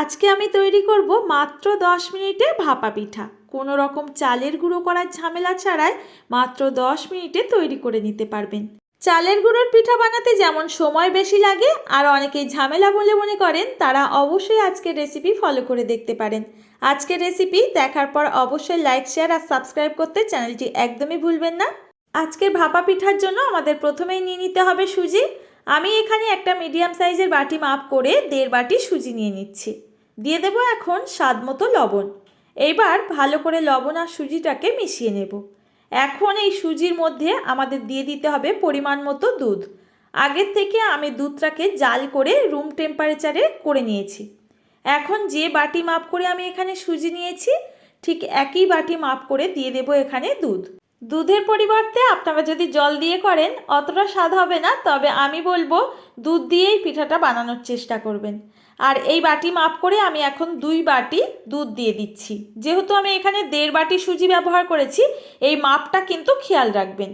আজকে আমি তৈরি করব মাত্র দশ মিনিটে ভাপা পিঠা। কোনো রকম চালের গুঁড়ো করার ঝামেলা ছাড়াই মাত্র দশ মিনিটে তৈরি করে নিতে পারবেন। চালের গুঁড়োর পিঠা বানাতে যেমন সময় বেশি লাগে আর অনেকেই ঝামেলা বলে মনে করেন, তারা অবশ্যই আজকের রেসিপি ফলো করে দেখতে পারেন। আজকের রেসিপি দেখার পর অবশ্যই লাইক শেয়ার আর সাবস্ক্রাইব করতে চ্যানেলটি একদমই ভুলবেন না। আজকের ভাপা পিঠার জন্য আমাদের প্রথমেই নিয়ে নিতে হবে সুজি। আমি এখানে একটা মিডিয়াম সাইজের বাটি মাপ করে দেড় বাটি সুজি নিয়ে নিচ্ছি। দিয়ে দেবো এখন স্বাদ মতো লবণ। এইবার ভালো করে লবণ আর সুজিটাকে মিশিয়ে নেব। এখন এই সুজির মধ্যে আমাদের দিয়ে দিতে হবে পরিমাণ মতো দুধ। আগের থেকে আমি দুধটাকে জাল করে রুম টেম্পারেচারে করে নিয়েছি। এখন যে বাটি মাপ করে আমি এখানে সুজি নিয়েছি, ঠিক একই বাটি মাপ করে দিয়ে দেবো এখানে দুধ। দুধের পরিবর্তে আপনারা যদি জল দিয়ে করেন, অতটা স্বাদ হবে না, তবে আমি বলব দুধ দিয়েই পিঠাটা বানানোর চেষ্টা করবেন। আর এই বাটি মাপ করে আমি এখন দুই বাটি দুধ দিয়ে দিচ্ছি। যেহেতু আমি এখানে দেড় বাটি সুজি ব্যবহার করেছি, এই মাপটা কিন্তু খেয়াল রাখবেন।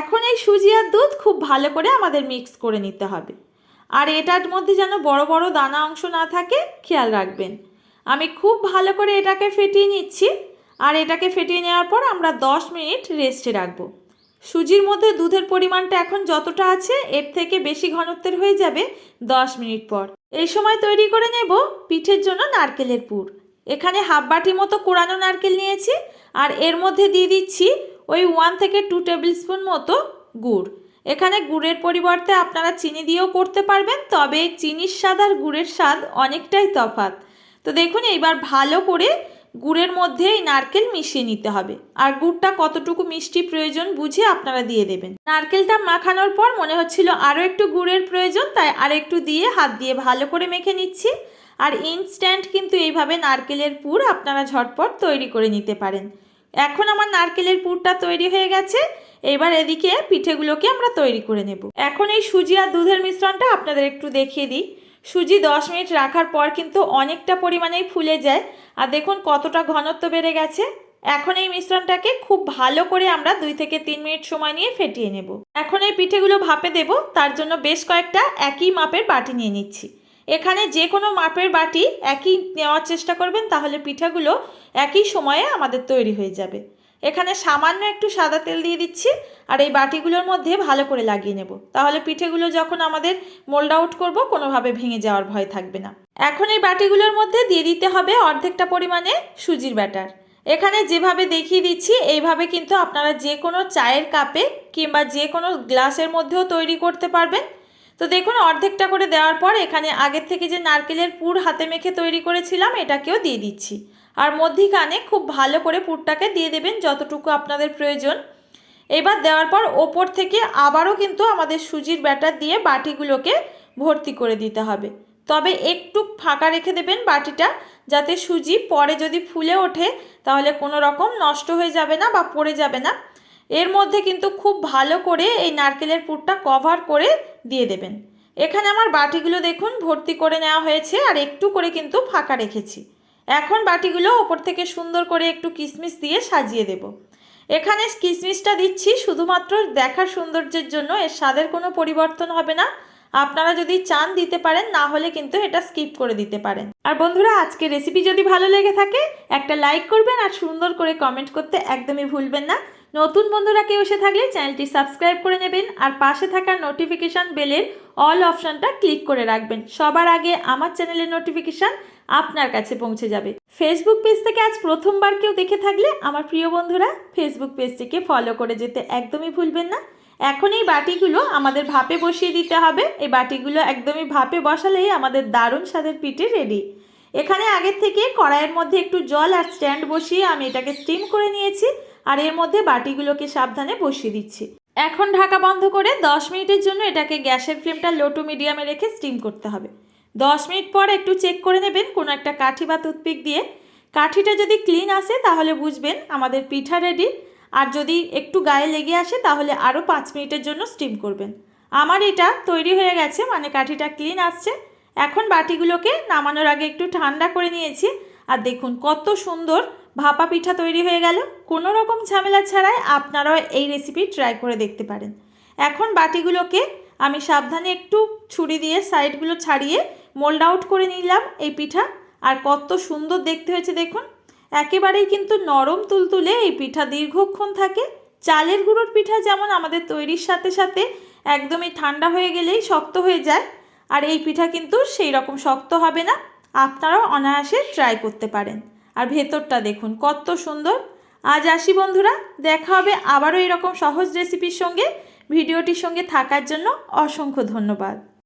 এখন এই সুজি আর দুধ খুব ভালো করে আমাদের মিক্স করে নিতে হবে। আর এটার মধ্যে যেন বড় বড় দানা অংশ না থাকে, খেয়াল রাখবেন। আমি খুব ভালো করে এটাকে ফেটিয়ে নিচ্ছি। আর এটাকে ফেটিয়ে নেওয়ার পর আমরা 10 মিনিট রেস্টে রাখব। সুজির মধ্যে দুধের পরিমাণটা এখন যতটা আছে, এর থেকে বেশি ঘনত্বের হয়ে যাবে 10 মিনিট পর। এই সময় তৈরি করে নেব পিঠের জন্য নারকেলের পুর। এখানে হাফ বাটি মতো কোরানো নারকেল নিয়েছি আর এর মধ্যে দিয়ে দিচ্ছি ওই ওয়ান থেকে টু টেবিল স্পুন মতো গুড়। এখানে গুড়ের পরিবর্তে আপনারা চিনি দিয়েও করতে পারবেন, তবে চিনির স্বাদ আর গুড়ের স্বাদ অনেকটাই তফাৎ। তো দেখুন, এইবার ভালো করে গুড়ের মধ্যে এই নারকেল মিশিয়ে নিতে হবে। আর গুড়টা কতটুকু মিষ্টি প্রয়োজন বুঝে আপনারা দিয়ে দেবেন। নারকেলটা মাখানোর পর মনে হচ্ছিল আরও একটু গুড়ের প্রয়োজন, তাই আর একটু দিয়ে হাত দিয়ে ভালো করে মেখে নিচ্ছি। আর ইনস্ট্যান্ট কিন্তু এইভাবে নারকেলের পুর আপনারা ঝটপট তৈরি করে নিতে পারেন। এখন আমার নারকেলের পুরটা তৈরি হয়ে গেছে। এবার এদিকে পিঠেগুলোকে আমরা তৈরি করে নেব। এখন এই সুজি আর দুধের মিশ্রণটা আপনাদের একটু দেখিয়ে দিই। সুজি দশ মিনিট রাখার পর কিন্তু অনেকটা পরিমাণেই ফুলে যায়। আর দেখুন কতটা ঘনত্ব বেড়ে গেছে। এখন এই মিশ্রণটাকে খুব ভালো করে আমরা দুই থেকে তিন মিনিট সময় নিয়ে ফেটিয়ে নেব। এখন এই পিঠেগুলো ভাপে দেব। তার জন্য বেশ কয়েকটা একই মাপের বাটি নিয়ে নিচ্ছি। এখানে যে কোনো মাপের বাটি একই নেওয়ার চেষ্টা করবেন, তাহলে পিঠাগুলো একই সময়ে আমাদের তৈরি হয়ে যাবে। এখানে সামান্য একটু সাদা তেল দিয়ে দিচ্ছি আর এই বাটিগুলোর মধ্যে ভালো করে লাগিয়ে নেব। তাহলে পিঠেগুলো যখন আমাদের মোল্ড আউট করব, কোনোভাবে ভেঙে যাওয়ার ভয় থাকবে না। এখন এই বাটিগুলোর মধ্যে দিয়ে দিতে হবে অর্ধেকটা পরিমাণে সুজির ব্যাটার। এখানে যেভাবে দেখিয়ে দিচ্ছি, এইভাবে কিন্তু আপনারা যে কোনো চায়ের কাপে কিংবা যে কোনো গ্লাসের মধ্যেও তৈরি করতে পারবেন। তো দেখুন, অর্ধেকটা করে দেওয়ার পর এখানে আগের থেকে যে নারকেলের পুর হাতে মেখে তৈরি করেছিলাম, এটাকেও দিয়ে দিচ্ছি। আর মধ্যিখানে খুব ভালো করে পুরটাকে দিয়ে দেবেন যতটুকু আপনাদের প্রয়োজন। এবার দেওয়ার পর ওপর থেকে আবারও কিন্তু আমাদের সুজির ব্যাটার দিয়ে বাটিগুলোকে ভর্তি করে দিতে হবে। তবে একটু ফাঁকা রেখে দেবেন বাটিটা, যাতে সুজি পরে যদি ফুলে ওঠে, তাহলে কোনো রকম নষ্ট হয়ে যাবে না বা পড়ে যাবে না। এর মধ্যে কিন্তু খুব ভালো করে এই নারকেলের পুরটা কভার করে দিয়ে দেবেন। এখানে আমার বাটিগুলো দেখুন ভর্তি করে নেওয়া হয়েছে, আর একটু করে কিন্তু ফাঁকা রেখেছি। এখন বাটিগুলো ওপর থেকে সুন্দর করে একটু কিশমিশ দিয়ে সাজিয়ে দেব। এখানে কিশমিশটা দিচ্ছি শুধুমাত্র দেখার সৌন্দর্যের জন্য, এর স্বাদের কোনো পরিবর্তন হবে না। আপনারা যদি চান দিতে পারেন, না হলে কিন্তু এটা স্কিপ করে দিতে পারেন। আর বন্ধুরা আজকে রেসিপি যদি ভালো লেগে থাকে, একটা লাইক করবেন আর সুন্দর করে কমেন্ট করতে একদমই ভুলবেন না। নতুন বন্ধুরা কেউ এসে থাকলে চ্যানেলটি সাবস্ক্রাইব করে নেবেন আর পাশে থাকা নোটিফিকেশান বেলের অল অপশানটা ক্লিক করে রাখবেন। সবার আগে আমার চ্যানেলের নোটিফিকেশান আপনার কাছে পৌঁছে যাবে। ফেসবুক পেজ থেকে আজ প্রথমবার কেউ দেখে থাকলে আমার প্রিয় বন্ধুরা ফেসবুক পেজটিকে ফলো করে যেতে একদমই ভুলবেন না। এখন এই বাটিগুলো আমাদের ভাপে বসিয়ে দিতে হবে। এই বাটিগুলো একদমই ভাপে বসালেই আমাদের দারুণ স্বাদের পিঠে রেডি এখানে আগের থেকে কড়াইয়ের মধ্যে একটু জল আর স্ট্যান্ড বসিয়ে আমি এটাকে স্টিম করে নিয়েছি। আর এর মধ্যে বাটিগুলোকে সাবধানে বসিয়ে দিচ্ছি। এখন ঢাকা বন্ধ করে 10 মিনিটের জন্য এটাকে গ্যাসের ফ্লেমটা লো টু মিডিয়ামে রেখে স্টিম করতে হবে। 10 মিনিট পর একটু চেক করে নেবেন কোনো একটা কাঠি বা টুথপিক দিয়ে। কাঠিটা যদি ক্লিন আসে তাহলে বুঝবেন আমাদের পিঠা রেডি। আর যদি একটু গায়ে লেগে আসে তাহলে আরও পাঁচ মিনিটের জন্য স্টিম করবেন। আমার এটা তৈরি হয়ে গেছে মানে কাঠিটা ক্লিন আসছে। এখন বাটিগুলোকে নামানোর আগে একটু ঠান্ডা করে নিয়েছি। আর দেখুন কত সুন্দর ভাপা পিঠা তৈরি হয়ে গেল। কোনো রকম ঝামেলা ছাড়াই আপনারাও এই রেসিপি ট্রাই করে দেখতে পারেন। এখন বাটিগুলোকে আমি সাবধানে একটু ছুরি দিয়ে সাইডগুলো ছাড়িয়ে মোল্ড আউট করে নিলাম এই পিঠা। আর কত সুন্দর দেখতে হয়েছে দেখুন। একেবারেই কিন্তু নরম তুলতুলে এই পিঠা দীর্ঘক্ষণ থাকে। চালের গুঁড়োর পিঠা যেমন আমাদের তৈরির সাথে সাথে একদমই ঠান্ডা হয়ে গেলেই শক্ত হয়ে যায়। আর এই পিঠা কিন্তু সেই রকম শক্ত হবে না। আপনারাও অনায়াসে ট্রাই করতে পারেন। আর ভেতরটা দেখুন, কত সুন্দর। আজ আসি বন্ধুরা, দেখা হবে আবারও এরকম সহজ রেসিপির সঙ্গে, ভিডিওটির সঙ্গে থাকার জন্য অসংখ্য ধন্যবাদ।